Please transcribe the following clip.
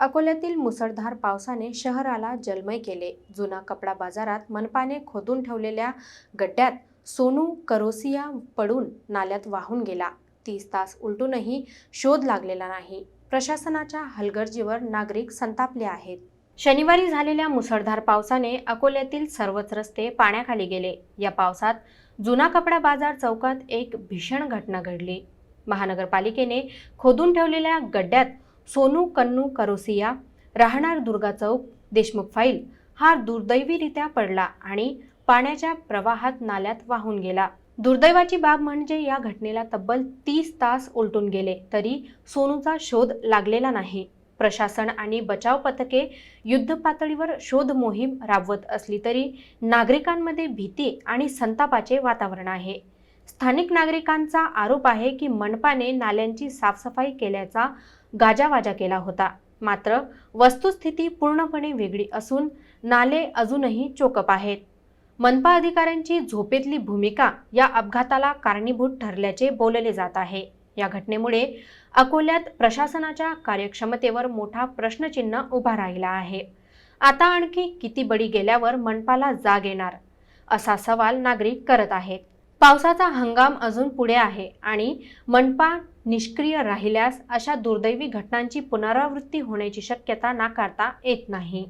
अकोल्यातील मुसळधार पावसाने शहराला जलमय केले. जुना कपडा बाजारात मनपाने खोदून ठेवलेल्या गड्ड्यात सोनू करोसिया पडून नाल्यात वाहून गेला. तीस तास उलटूनही शोध लागलेला नाही. प्रशासनाच्या हलगर्जीवर नागरिक संतापले आहेत. शनिवारी झालेल्या मुसळधार पावसाने अकोल्यातील सर्वच रस्ते पाण्याखाली गेले. या पावसात जुना कपडा बाजार चौकात एक भीषण घटना घडली. महानगरपालिकेने खोदून ठेवलेल्या गड्ड्यात सोनू कन्नू करोसिया राहणार दुर्गा चौक देशमुख फाईल. हा दुर्दैवीरित्या पडला आणि पाण्याच्या प्रवाहात नाल्यात वाहून गेला. दुर्दैवाची बाब म्हणजे या घटनेला तब्बल तीस तास उलटून गेले तरी सोनूचा शोध लागलेला नाही. प्रशासन आणि बचाव पथके युद्ध पातळीवर शोध मोहीम राबवत असली तरी नागरिकांमध्ये भीती आणि संतापाचे वातावरण आहे. स्थानिक नागरिकांचा आरोप आहे की मनपाने नाल्यांची साफसफाई केल्याचा गाजावाजा केला होता. मात्र वस्तुस्थिती पूर्णपणे वेगळी असून नाले अजूनही चोकप आहेत. मनपा अधिकाऱ्यांची झोपेतली भूमिका या अपघाताला कारणीभूत ठरल्याचे बोलले जात आहे. या घटनेमुळे अकोल्यात प्रशासनाच्या कार्यक्षमतेवर मोठा प्रश्नचिन्ह उभा राहिला आहे. आता आणखी किती बळी गेल्यावर मनपाला जाग येणार असा सवाल नागरिक करत आहेत. पावसाचा हंगाम अजून पुढे आहे आणि मनपा निष्क्रिय राहिल्यास अशा दुर्दैवी घटनांची पुनरावृत्ती होण्याची शक्यता नाकारता येत नाही.